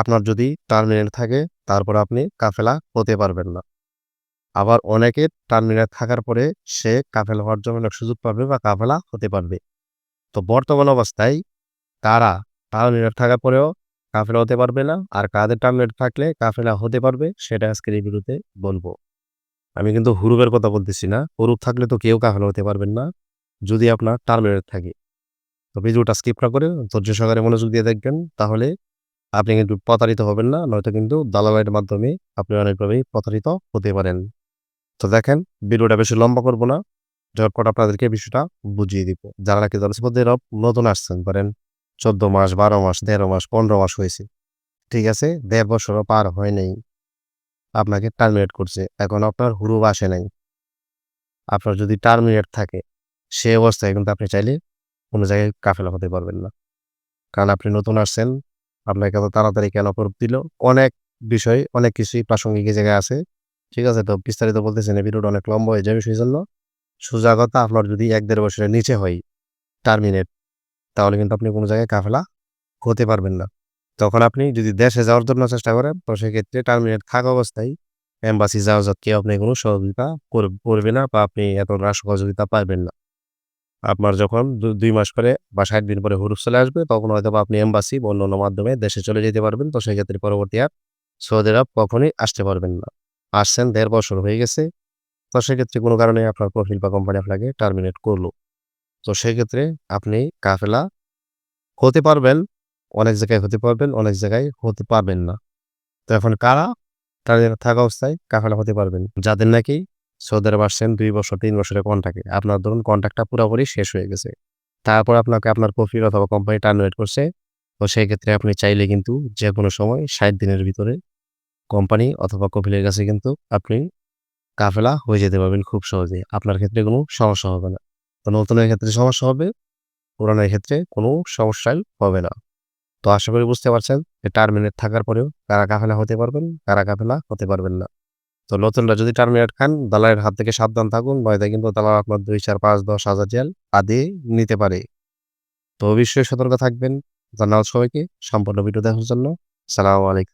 আপনার যদি টার্মিনেট থাকে, তারপর আপনি কাফেলা হতে পারবেন না। আবার অনেকে টার্মিনেট থাকার পরে সে কাফেলা হওয়ার জন্য অনেক সুযোগ পাবে বা কাফেলা হতে পারবে। তো বর্তমান অবস্থায় তারা টার্মিনেট থাকার পরেও কাফেলা হতে পারবে না, আর কাদের টার্মিনেট থাকলে কাফেলা হতে পারবে সেটা আজকের এই ভিডিওতে বলব। আমি কিন্তু হুরুপের কথা বলতেছি না, হুরুপ থাকলে তো কেউ কাফেলা হতে পারবেন না, যদি আপনার টার্মিনেট থাকে। তো ভিডিওটা স্কিপ না করে ধৈর্য সহকারে মনোযোগ দিয়ে দেখবেন, তাহলে আপনি কিন্তু প্রতারিত হবেন না, নয়তো কিন্তু দালালের মাধ্যমে আপনি অনেকভাবেই প্রতারিত হতে পারেন। তো দেখেন, ভিডিওটা বেশি লম্বা করব না, ঝটপট আপনাদেরকে বিষয়টা বুঝিয়ে দিব। যারা নাকি জলসপদের নতুন আসছেন, ধরেন চোদ্দ মাস, বারো মাস তেরো মাস, পনেরো মাস হয়েছে, ঠিক আছে, দেড় বছরও পার হয় নাই, আপনাকে টার্মিনেট করছে, এখন আপনার হুরুপ আসে নাই। আপনার যদি টার্মিনেট থাকে সে অবস্থায় কিন্তু আপনি চাইলে কোনো জায়গায় কাফেলা হতে পারবেন না। কারণ আপনি নতুন আসছেন আপনাকে এত তাড়াতাড়ি কেন করুপ দিল? অনেক বিষয়, অনেক কিছুই প্রাসঙ্গিক জায়গায় আছে। ঠিক আছে তো? বিস্তারিত বলতেছেন ভিডিওটা অনেক লম্বা হয়ে যাবে সেই জন্য সোজা কথা, আপনার যদি এক দেড় বছরের নিচে হয় টার্মিনেট তাহলে কিন্তু আপনি কোনো জায়গায় কাফেলা হতে পারবেন না। তখন আপনি যদি দেশে যাওয়ার জন্য চেষ্টা করেন, তো সেক্ষেত্রে টার্মিনেট থাকা অবস্থায় এম্বাসি যাওয়া যাত কেউ আপনি কোনো সহযোগিতা করবে না বা আপনি এত সহযোগিতা পাবেন না। আপনার যখন দুই মাস পরে বা ষাট দিন পরে হুরুফ চলে আসবে, তখন হয়তো আপনি এম্বাসি বা অন্য মাধ্যমে দেশে চলে যেতে পারবেন। তো সেক্ষেত্রে পরবর্তী আর সৌদি আরব কখনোই আসতে পারবেন না। আসছেন দেড় বছর হয়ে গেছে। তো সেক্ষেত্রে কোনো কারণে আপনার প্রফিল বা কোম্পানি আপনাকে টার্মিনেট করল। তো সেক্ষেত্রে আপনি কাফেলা হতে পারবেন, অনেক জায়গায় হতে পারবেন, অনেক জায়গায় হতে পারবেন না। তো এখন কারা? তাদের থাকা অবস্থায় কাফেলা হতে পারবেন। যাদের নাকি সৌদি আরব আসছেন দুই বছর, তিন বছরের কন্ট্রাক্টে আপনার ধরুন কন্ট্রাক্টটা পুরোপুরি শেষ হয়ে গেছে। তারপর আপনাকে আপনার প্রফিল অথবা কোম্পানি টার্মিনেট করছে। তো সেই ক্ষেত্রে আপনি চাইলে কিন্তু যে কোনো সময় ষাট দিনের ভিতরে কোম্পানি অথবা কপিলের কাছে কিন্তু আপনি কাফেলা হয়ে যেতে পারবেন খুব সহজে। আপনার ক্ষেত্রে কোনো সমস্যা হবে না। তো নতুনের ক্ষেত্রে সমস্যা হবে, পুরানোর ক্ষেত্রে কোনো সমস্যাই হবে না। তো আশা করি বুঝতে পারছেন যে টার্মিনেট থাকার পরেও কারা কাফেলা হতে পারবেন, কারা কাফেলা হতে পারবেন না। তো নতুনরা যদি টার্মিনেট খান, দালালের হাত থেকে সাবধান থাকুন, নয়তো কিন্তু দালাল আপনার দুই, চার, পাঁচ, দশ হাজার জেল আদি নিতে পারে। তো অবশ্যই সতর্ক থাকবেন। ধন্যবাদ সবাইকে। সম্পূর্ণ ভিডিও দেখার জন্য। সালাম আলাইকুম।